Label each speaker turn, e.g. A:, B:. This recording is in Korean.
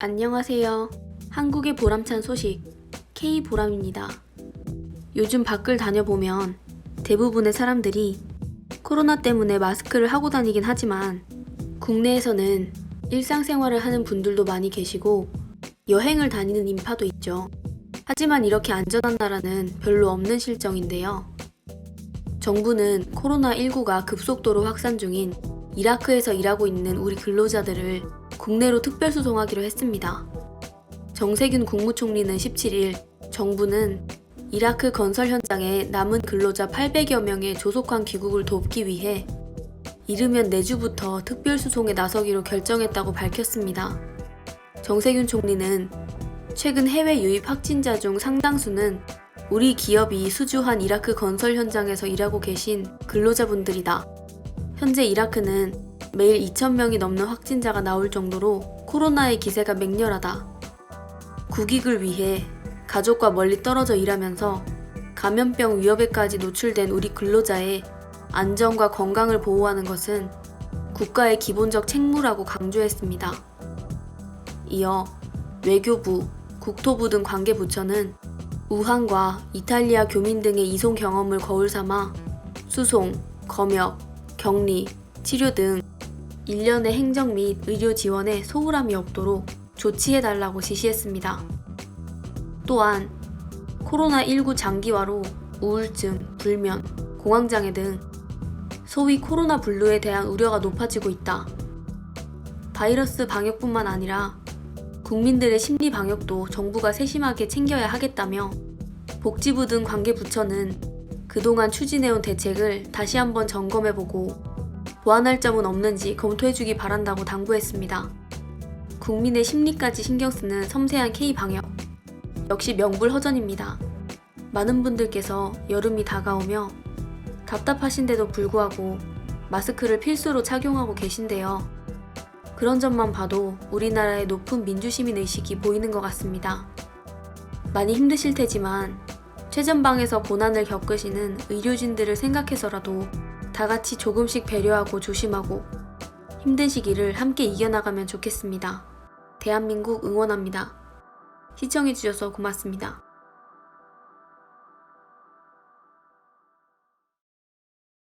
A: 안녕하세요. 한국의 보람찬 소식 K보람입니다. 요즘 밖을 다녀보면 대부분의 사람들이 코로나 때문에 마스크를 하고 다니긴 하지만 국내에서는 일상생활을 하는 분들도 많이 계시고 여행을 다니는 인파도 있죠. 하지만 이렇게 안전한 나라는 별로 없는 실정인데요. 정부는 코로나19가 급속도로 확산 중인 이라크에서 일하고 있는 우리 근로자들을 국내로 특별 수송하기로 했습니다. 정세균 국무총리는 17일 정부는 이라크 건설 현장에 남은 근로자 800여 명의 조속한 귀국을 돕기 위해 이르면 내주부터 특별 수송에 나서기로 결정했다고 밝혔습니다. 정세균 총리는 최근 해외 유입 확진자 중 상당수는 우리 기업이 수주한 이라크 건설 현장에서 일하고 계신 근로자분들이다. 현재 이라크는 매일 2,000명이 넘는 확진자가 나올 정도로 코로나의 기세가 맹렬하다. 국익을 위해 가족과 멀리 떨어져 일하면서 감염병 위협에까지 노출된 우리 근로자의 안전과 건강을 보호하는 것은 국가의 기본적 책무라고 강조했습니다. 이어 외교부, 국토부 등 관계부처는 우한과 이탈리아 교민 등의 이송 경험을 거울 삼아 수송, 검역, 격리, 치료 등 일련의 행정 및 의료 지원에 소홀함이 없도록 조치해달라고 지시했습니다. 또한 코로나19 장기화로 우울증, 불면, 공황장애 등 소위 코로나 블루에 대한 우려가 높아지고 있다. 바이러스 방역뿐만 아니라 국민들의 심리 방역도 정부가 세심하게 챙겨야 하겠다며 복지부 등 관계 부처는 그동안 추진해온 대책을 다시 한번 점검해보고 보완할 점은 없는지 검토해주기 바란다고 당부했습니다. 국민의 심리까지 신경 쓰는 섬세한 K-방역. 역시 명불허전입니다. 많은 분들께서 여름이 다가오며 답답하신데도 불구하고 마스크를 필수로 착용하고 계신데요. 그런 점만 봐도 우리나라의 높은 민주시민 의식이 보이는 것 같습니다. 많이 힘드실 테지만 최전방에서 고난을 겪으시는 의료진들을 생각해서라도 다 같이 조금씩 배려하고 조심하고 힘든 시기를 함께 이겨나가면 좋겠습니다. 대한민국 응원합니다. 시청해주셔서 고맙습니다.